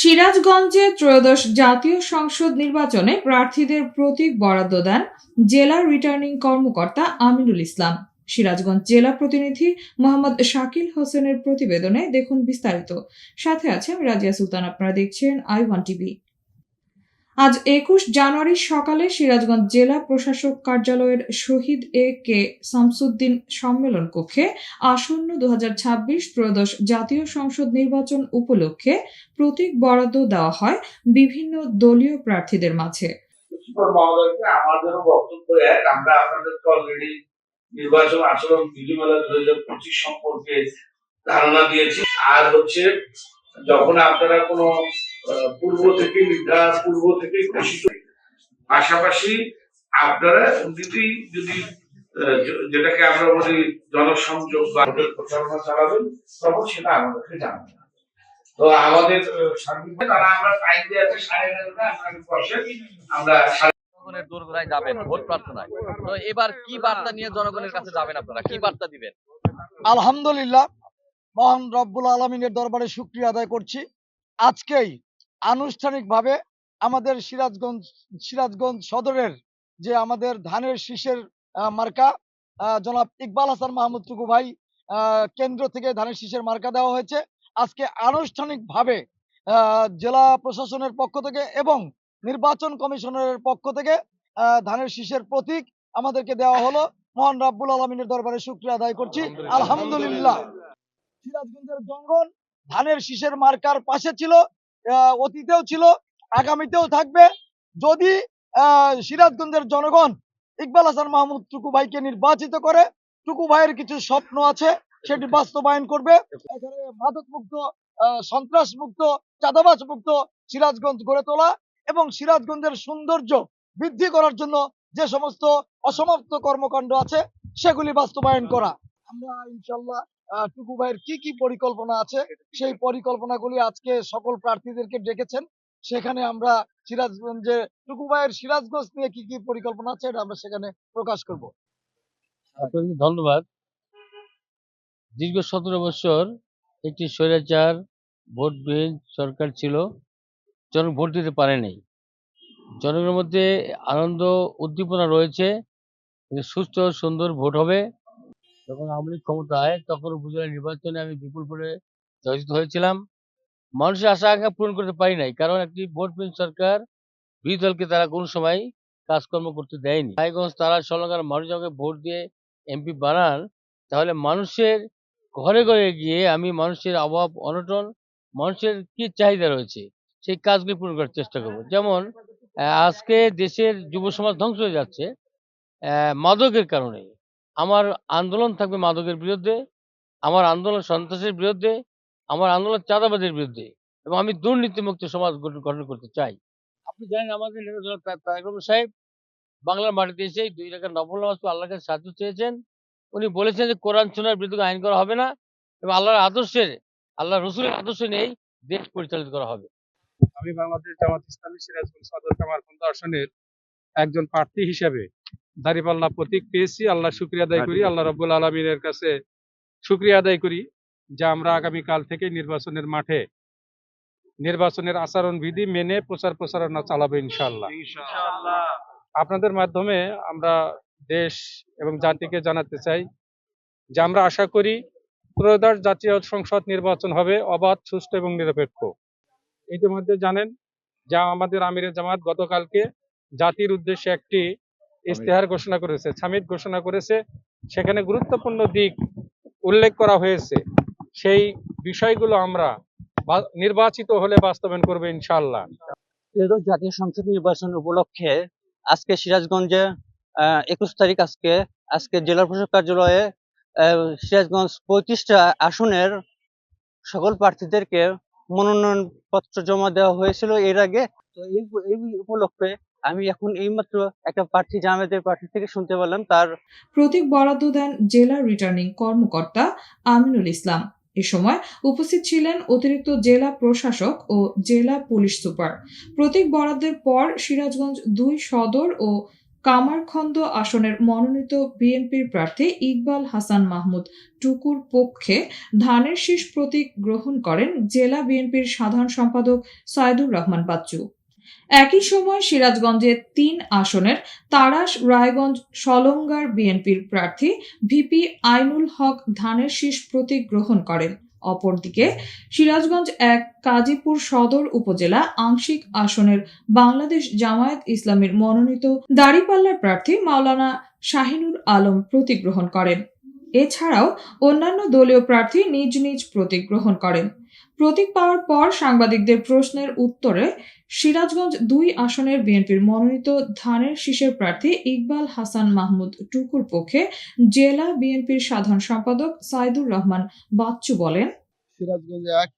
সিরাজগঞ্জে ত্রয়োদশ জাতীয় সংসদ নির্বাচনে প্রার্থীদের প্রতীক বরাদ্দ দেন জেলা রিটার্নিং কর্মকর্তা আমিনুল ইসলাম। সিরাজগঞ্জ জেলা প্রতিনিধি মোহাম্মদ শাকিল হোসেনের প্রতিবেদনে দেখুন বিস্তারিত। সাথে আছে রাজিয়া সুলতান, আপনারা দেখছেন আই ওয়ান টিভি। আজ একুশ জানুয়ারি সকালে সিরাজগঞ্জ জেলা প্রশাসক কার্যালয়ের শহীদ এ কে শামসুদ্দিন সম্মেলন কক্ষে আসন্ন দু ত্রয়োদশ জাতীয় সংসদ নির্বাচন উপলক্ষে প্রতীক বরাদ্দ দেওয়া হয় বিভিন্ন দলীয় প্রার্থীদের মাঝে। নির্বাচন আচরণ বিধিমালা দুই হাজার পঁচিশ সম্পর্কে ধারণা দিয়েছি। আর হচ্ছে, যখন আপনারা কোনো পূর্ব থেকে নির্ধার পূর্ব থেকে ঘোষিত পাশাপাশি আপনারা যদি যদি যেটাকে আমরা বলি জনসংযোগ বা প্রচারণা চালাবেন তখন সেটা আমাদেরকে জানাবেন। তো আমাদের সার্বিক তারা আমরা টাইম দিয়ে আছে সাড়ে এগারোটা আপনারা বসে আমরা জনগণের দোরগোড়ায় যাবেন ভোট প্রার্থনায়। তো এবার কি বার্তা নিয়ে জনগণের কাছে যাবেন আপনারা? কি বার্তা দিবেন? আলহামদুলিল্লাহ মহান রব্বুল আলমিনের দরবারে শুক্রিয়া আদায় করছি। আজকেই আনুষ্ঠানিকভাবে আমাদের সিরাজগঞ্জ সিরাজগঞ্জ সদরের যে আমাদের ধানের শীষের মার্কা জনাব ইকবাল হাসান মাহমুদ টুকু ভাই কেন্দ্র থেকে ধানের শীষের মার্কা দেওয়া হয়েছে। আজকে আনুষ্ঠানিকভাবে জেলা প্রশাসনের পক্ষ থেকে এবং নির্বাচন কমিশনের পক্ষ থেকে আহ, ধানের শীষের প্রতীক আমাদেরকে দেওয়া হলো। মহান রাব্বুল আলমিনের দরবারে শুক্রিয়া আদায় করছি। আলহামদুলিল্লাহ। সিরাজগঞ্জের জঙ্গল ধানের শীষের মার্কার পাশে ছিল। অতীতেও ছিল, আগামীতেও থাকবে। যদি সিরাজগঞ্জের জনগণ ইকবাল হাসান মাহমুদ টুকু ভাইকে নির্বাচিত করে, টুকু ভাইয়ের কিছু স্বপ্ন আছে, সেটি বাস্তবায়ন করবে। মাদক মুক্ত সন্ত্রাস মুক্ত চাঁদাবাজ মুক্ত সিরাজগঞ্জ গড়ে তোলা এবং সিরাজগঞ্জের সৌন্দর্য বৃদ্ধি করার জন্য যে সমস্ত অসমাপ্ত কর্মকাণ্ড আছে, সেগুলি বাস্তবায়ন করা। আমরা ইনশাল্লাহ টুকু ভাইয়ের কি কি পরিকল্পনা আছে? সেই পরিকল্পনাগুলি আজকে সকল প্রার্থীদেরকে ডেকেছেন। সেখানে আমরা সিরাজগঞ্জে টুকু ভাইয়ের সিরাজগঞ্জ নিয়ে কি কি পরিকল্পনা আছে এটা আমরা সেখানে প্রকাশ করব। আপনাকে ধন্যবাদ। দীর্ঘ সতেরো বছর একটি স্বৈরাচার ভোট ভোটবিহীন সরকার ছিল জন ভোট দিতে পারে নাই। জনগণের মধ্যে আনন্দ উদ্দীপনা রয়েছে। সুস্থ সুন্দর ভোট হবে। যখন আওয়ামী ক্ষমতায়, তখন উপজেলা নির্বাচনে আমি বিপুল ভোটে জয়যুক্ত হয়েছিলাম। মানুষের আশা আকাঙ্ক্ষা পূরণ করতে পারি নাই, কারণ একটি ভোটবিহীন সরকার, বিরোধী দলকে তারা কোনো সময় কাজকর্ম করতে দেয়নি। রায়গঞ্জ তারা সলঙ্কার মানুষ আমাকে ভোট দিয়ে এমপি বানান, তাহলে মানুষের ঘরে ঘরে গিয়ে আমি মানুষের অভাব, অনটন, মানুষের কি চাহিদা রয়েছে, সেই কাজগুলি পূরণ করার চেষ্টা করব। যেমন আজকে দেশের যুব সমাজ ধ্বংস হয়ে যাচ্ছে মাদকের কারণে। আমার আন্দোলন থাকবে মাদকের বিরুদ্ধে, আমার আন্দোলন সন্ত্রাসের বিরুদ্ধে, আমার আন্দোলন চাঁদাবাদের বিরুদ্ধে এবং আমি দুর্নীতিমুক্ত সমাজ গঠন করতে চাই। আপনি জানেন আমাদের সাহেব বাংলার মাটিতে এসে দুই টাকার নফল নামাজ আল্লাহর কাছে সাহায্য চেয়েছেন। উনি বলেছেন যে কোরআন শোনার বিরুদ্ধে আইন করা হবে না এবং আল্লাহর আদর্শের আল্লাহ রসুলের আদর্শ নিয়েই দেশ পরিচালিত করা হবে। আমি বাংলাদেশ জামাত ইসলামী সিরাজগঞ্জ সদর কামারখন্দ আসনের একজন প্রার্থী হিসেবে দাঁড়িপাল্লা প্রতীক পেয়েছি। আল্লাহ শুক্রিয়া আদায় করি। আল্লাহ রব্বুল আলমিনের কাছে শুক্রিয়া আদায় করি যে আমরা আগামীকাল থেকে নির্বাচনের মাঠে নির্বাচনের আচরণ বিধি মেনে প্রচার প্রচারণা চালাবো ইনশাল্লাহ আপনাদের মাধ্যমে আমরা দেশ এবং জাতিকে জানাতে চাই যে আমরা আশা করি ত্রয়োদশ জাতীয় সংসদ নির্বাচন হবে অবাধ সুষ্ঠু এবং নিরপেক্ষ। ইতিমধ্যে জানেন যা আমাদের আমিরের জামাত গতকালকে জাতির উদ্দেশ্যে একটি ইস্তেহার ঘোষণা করেছে সামিট ঘোষণা করেছে। সেখানে গুরুত্বপূর্ণ দিক উল্লেখ করা হয়েছে। সেই বিষয়গুলো আমরা নির্বাচিত হলে বাস্তবায়ন করবে ইনশাআল্লাহ। ত্রয়োদশ জাতীয় সংসদ নির্বাচন উপলক্ষে আজকে সিরাজগঞ্জে একুশ তারিখ আজকে আজকে জেলা প্রশাসক কার্যালয়ে আহ, সিরাজগঞ্জ পঁয়ত্রিশটা আসনের সকল প্রার্থীদেরকে মনোনয়ন পত্র জমা দেওয়া হয়েছিল এর আগে। তো এই এই উপলক্ষে আমি এখন এইমাত্র একটা প্রার্থী জামায়াতের প্রার্থী থেকে শুনতে পারলাম, তার প্রতীক বরাদ্দ দেন জেলা রিটার্নিং কর্মকর্তা আমিনুল ইসলাম। এ সময় উপস্থিত ছিলেন অতিরিক্ত জেলা প্রশাসক ও জেলা পুলিশ সুপার। প্রতীক বরাদ্দের পর সিরাজগঞ্জ দুই সদর ও কামারখন্দ আসনের মনোনীত বিএনপির প্রার্থী ইকবাল হাসান মাহমুদ টুকুর পক্ষে ধানের শীষ প্রতীক গ্রহণ করেন জেলা বিএনপির সাধারণ সম্পাদক সাইদুর রহমান বাচ্চু। একই সময় সিরাজগঞ্জের তিন আসনের তারাস রায়গঞ্জ, সলঙ্গার বিএনপির প্রার্থী ভিপি আইনুল হক ধানের শীষ প্রতীক গ্রহণ করেন। অপরদিকে সিরাজগঞ্জ এক কাজীপুর সদর উপজেলা আংশিক আসনের বাংলাদেশ জামায়াত ইসলামের মনোনীত দাড়িপাল্লার প্রার্থী মাওলানা শাহিনুর আলম প্রতীক গ্রহণ করেন। এছাড়াও অন্যান্য দলীয় প্রার্থী নিজ নিজ প্রতীক গ্রহণ করেন। প্রতীক পাওয়ার পর সাংবাদিকদের প্রশ্নের উত্তরে সিরাজগঞ্জ দুই আসনের বিএনপির মনোনীত ধানের শীষের প্রার্থী ইকবাল হাসান মাহমুদ টুকুর পক্ষে জেলা বিএনপির সাধারণ সম্পাদক সাইদুর রহমান বাচ্চু বলেন, সিরাজগঞ্জ এক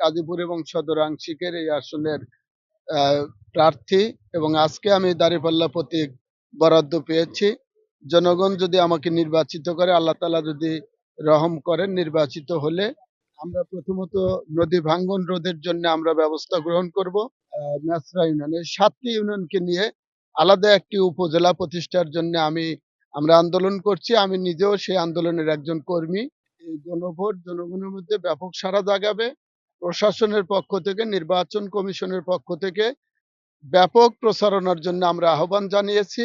কাজীপুর এবং সদর আংশিকের এই আসনের প্রার্থী এবং আজকে আমি দাঁড়িপাল্লা প্রতীক বরাদ্দ পেয়েছি। জনগণ যদি আমাকে নির্বাচিত করে, আল্লাহ তালা যদি রহম করেন, নির্বাচিত হলে আমরা প্রথমত নদী ভাঙ্গন রোধের জন্য আমরা ব্যবস্থা গ্রহণ করব। মেসরা ইউনিয়নের সাতটি ইউনিয়নকে নিয়ে আলাদা একটি উপজেলা প্রতিষ্ঠার জন্য আমি, আমরা আন্দোলন করছি। আমি নিজেও সেই আন্দোলনের একজন কর্মী। এই গণভোট জনগণের মধ্যে ব্যাপক সাড়া জাগাবে। প্রশাসনের পক্ষ থেকে, নির্বাচন কমিশনের পক্ষ থেকে ব্যাপক প্রচারণার জন্য আমরা আহ্বান জানিয়েছি।